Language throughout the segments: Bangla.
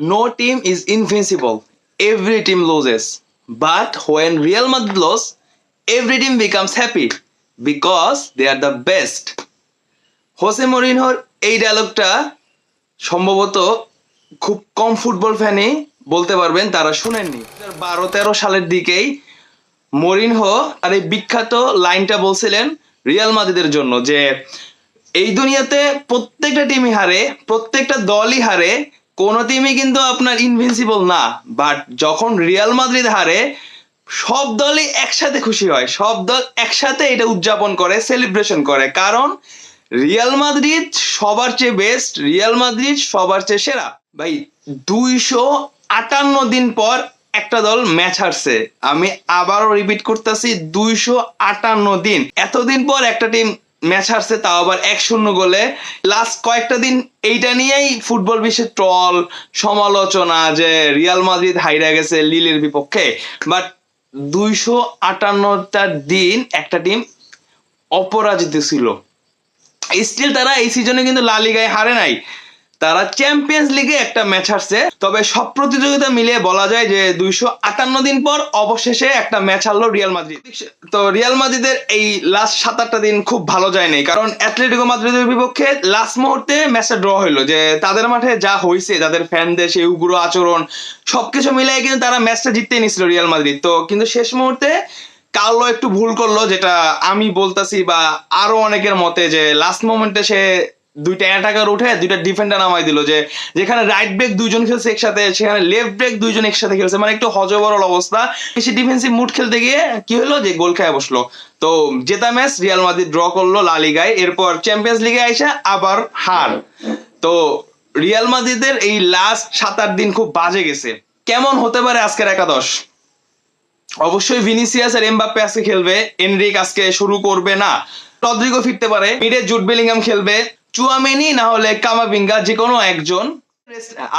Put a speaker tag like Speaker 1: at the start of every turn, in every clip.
Speaker 1: No team is invincible. Every team loses. But when Real Madrid lose, every team becomes happy because they are the best. Jose মরিনহোর এই ডায়লগটা সম্ভবত খুব কম ফুটবল ফ্যানই বলতে পারবেন তারা শুনেননি বারো তেরো সালের দিকেই মরিনহো আর এই বিখ্যাত লাইনটা বলছিলেন রিয়াল মাদ্রিদের জন্য যে এই দুনিয়াতে প্রত্যেকটা টিমই হারে প্রত্যেকটা দলই হারে কোনো টিমই কিন্তু আপনার ইনভিনসিবল না বাট যখন রিয়াল মাদ্রিদ হারে, সব দলই একসাথে খুশি হয়। সব দল একসাথে এটা উদযাপন করে সেলিব্রেশন করে। কারণ রিয়াল মাদ্রিদ সবার চেয়ে বেস্ট রিয়াল মাদ্রিদ সবার চেয়ে সেরা। ভাই, দুইশো আটান্ন দিন পর একটা দল ম্যাচ হারছে। আমি আবারও রিপিট করতেছি, দুইশো আটান্ন দিন। এতদিন পর একটা টিম ম্যাচ হারছে, তাও আবার এক শূন্য গোলে। লাস্ট কয়েকটা দিন এইটা নিয়েই ফুটবল বিশ্বে ট্রল, সমালোচনা যে রিয়াল মাদ্রিদ হাইরা গেছে লিলের বিপক্ষে। বাট দুইশো আটান্নটা দিন একটা টিম অপরাজিত ছিল। স্টিল তারা এই সিজনে কিন্তু লালিগায় হারে নাই। তারা চ্যাম্পিয়ন্স লিগে একটা ম্যাচ হারছে। তবে সব প্রতিযোগিতা মিলিয়ে বলা যায় যে দুইশো আটান্ন দিন পর অবশেষে একটা ম্যাচ হারলো রিয়াল মাদ্রিদ তো রিয়াল মাদ্রিদের এই লাস্ট সাত আটটা দিন খুব ভালো যায়নি, কারণ অ্যাথলেটিকো মাদ্রিদের বিপক্ষে লাস্ট মুহূর্তে ম্যাচটা ড্র হইল, যে তাদের মাঠে যা হয়েছে তাদের ফ্যানদের সেই উগ্র আচরণ, সবকিছু মিলিয়ে কিন্তু তারা ম্যাচটা জিততেই নিছিল রিয়াল মাদ্রিদ তো কিন্তু শেষ মুহূর্তে কার্লো একটু ভুল করল, যেটা আমি বলতাছি বা আরও অনেকের মতে যে লাস্ট মোমেন্টে সে দুইটা অ্যাটাকার উঠে দুইটা ডিফেন্ডার নামাই দিল যে, যেখানে রাইট ব্রেক দুইজন খেলছে একসাথে, সেখানে লেফট ব্রেক দুইজন একসাথে খেলছে। মানে একটু হজবরল অবস্থা। বেশি ডিফেন্সিভ মুড খেলতে গিয়ে কি হলো যে গোল খেয়ে বসল। তো জেতা ম্যাচ রিয়াল মাদ্রিদ ড্র করল লা লিগায় এরপর চ্যাম্পিয়ন্স লিগে আইসা আবার হার। তো রিয়াল মাদ্রিদের এই লাস্ট সাত আট দিন খুব বাজে গেছে। কেমন হতে পারে আজকের একাদশ? অবশ্যই ভিনিসিয়াস আর এমবাপ্পে আজকে খেলবে। এনরিক আজকে শুরু করবে না। রদ্রিগো ফিরতে পারে। মিডে জুট বেলিংহাম খেলবে। চুয়ামেনি না হলে কামাবিঙ্গা যে কোনো একজন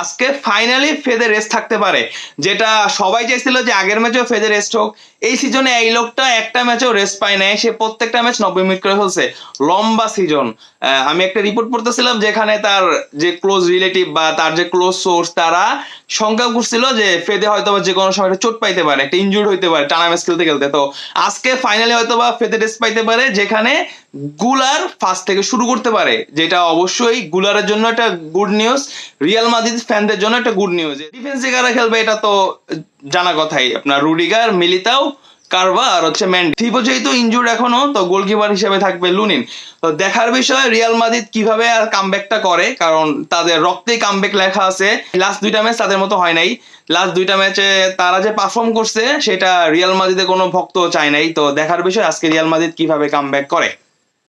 Speaker 1: আজকে ফাইনালি ফেদে রেস্ট থাকতে পারে। যেটা সবাই চাইছিল যে আগের ম্যাচেও ফেদে রেস্ট হোক। এই সিজনে এই লোকটা একটা ম্যাচেও রেস্ট পায় নাই। সে প্রত্যেকটা ম্যাচ নব্বই মিনিট করে ফেলছে। লম্বা সিজন আমি একটা রিপোর্ট পড়তেছিলাম যেখানে তার যে ক্লোজ রিলেটিভ বা তার যে ক্লোজ সোর্স তারা শঙ্কা করছিল যে ফেদে হয়তো বা যে কোনো সময় চোট পাইতে পারে, একটা ইনজুর্ড হইতে পারে, টানা ম্যাচ খেলতে খেলতে। তো আজকে ফাইনালি হয়তো বা ফেদে রেস্ট পাইতে পারে, যেখানে গুলার ফার্স্ট থেকে শুরু করতে পারে, যেটা অবশ্যই গুলারের জন্য একটা গুড নিউজ রিয়াল মাদ্রিদ ফ্যানদের জন্য একটা গুড নিউজ ডিফেন্সে কারা খেলবে, এটা তো জানা কথাই। আপনার রুডিগার মিলিতাও কারবা আর হচ্ছে ম্যান্ডি থিপো যেহেতু ইনজুর্ড এখনও, তো গোলকিপার হিসেবে থাকবে লুনিন তো দেখার বিষয় রিয়াল মাদ্রিদ কীভাবে আর কামব্যাকটা করে, কারণ তাদের রক্তেই কামব্যাক লেখা আছে। লাস্ট দুইটা ম্যাচ তাদের মতো হয় নাই। লাস্ট দুইটা ম্যাচে তারা যে পারফর্ম করছে, সেটা রিয়াল মাদ্রিদে কোনো ভক্ত চায় নাই। তো দেখার বিষয়, আজকে রিয়াল মাদ্রিদ কীভাবে কামব্যাক করে।